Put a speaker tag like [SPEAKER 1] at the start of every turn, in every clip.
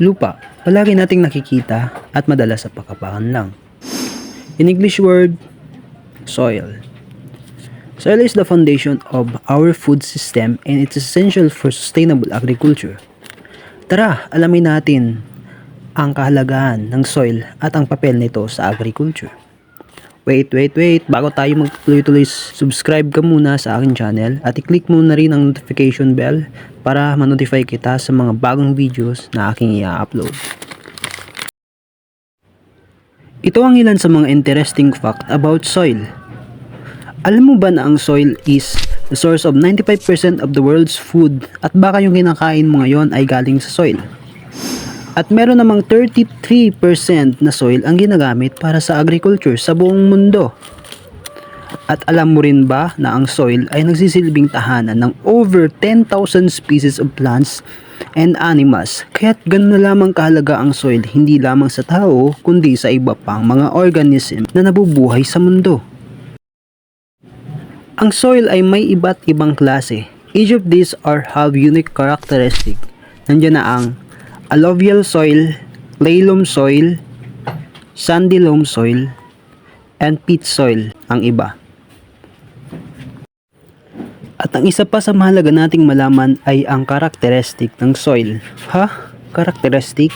[SPEAKER 1] Lupa, palagi nating nakikita at madalas sa pakapakan lang. In English word, soil. Soil is the foundation of our food system and it's essential for sustainable agriculture. Tara, alamin natin ang kahalagahan ng soil at ang papel nito sa agriculture. Wait, wait, wait. Bago tayo magtuloy-tuloy, subscribe ka muna sa aking channel at i-click mo na rin ang notification bell para ma-notify kita sa mga bagong videos na aking i-upload. Ito ang ilan sa mga interesting fact about soil. Alam mo ba na ang soil is the source of 95% of the world's food at baka yung kinakain mo ngayon ay galing sa soil? At meron namang 33% na soil ang ginagamit para sa agriculture sa buong mundo. At alam mo rin ba na ang soil ay nagsisilbing tahanan ng over 10,000 species of plants and animals. Kaya't ganun na lamang kahalaga ang soil hindi lamang sa tao kundi sa iba pang mga organism na nabubuhay sa mundo. Ang soil ay may iba't ibang klase. Each of these are have unique characteristic. Nandiyan na ang alluvial soil, clay loam soil, sandy loam soil, and peat soil ang iba. At ang isa pa sa mahalaga nating malaman ay ang karakteristik ng soil. Ha? Karakteristik?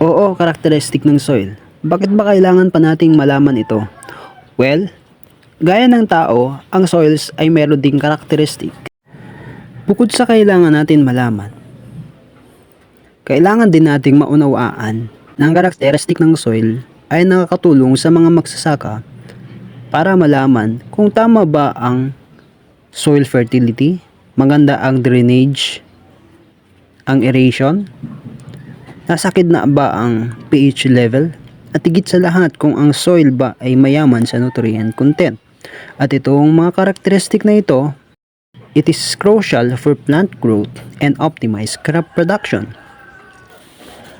[SPEAKER 1] Oo, karakteristik ng soil. Bakit ba kailangan pa nating malaman ito? Well, gaya ng tao, ang soils ay meron ding karakteristik. Bukod sa kailangan natin malaman, kailangan din nating maunawaan na ang karakteristik ng soil ay nakakatulong sa mga magsasaka para malaman kung tama ba ang soil fertility, maganda ang drainage, ang aeration, nasakit na ba ang pH level, at higit sa lahat kung ang soil ba ay mayaman sa nutrient content. At itong mga karakteristik na ito, it is crucial for plant growth and optimize crop production.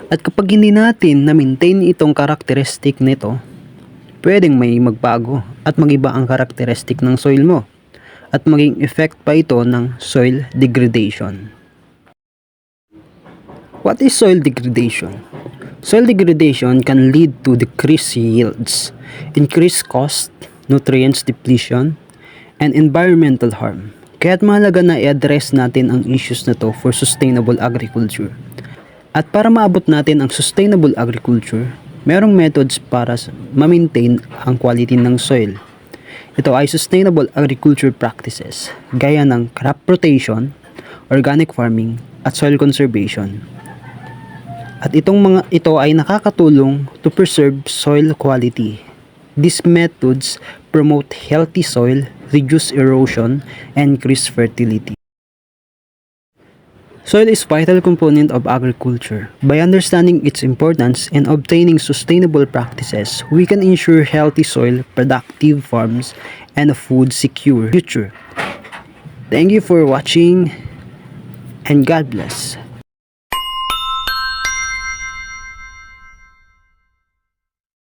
[SPEAKER 1] At kapag hindi natin na-maintain itong karakteristik nito, pwedeng may magbago at magiba ang karakteristik ng soil mo at maging effect pa ito ng soil degradation. What is soil degradation? Soil degradation can lead to decreased yields, increased cost, nutrients depletion, and environmental harm. Kaya't mahalaga na i-address natin ang issues na to for sustainable agriculture. At para maabot natin ang sustainable agriculture, merong methods para ma-maintain ang quality ng soil. Ito ay sustainable agriculture practices gaya ng crop rotation, organic farming, at soil conservation. At itong mga ito ay nakakatulong to preserve soil quality. These methods promote healthy soil, reduce erosion, and increase fertility. Soil is vital component of agriculture. By understanding its importance and obtaining sustainable practices, we can ensure healthy soil, productive farms, and a food secure future. Thank you for watching and God bless.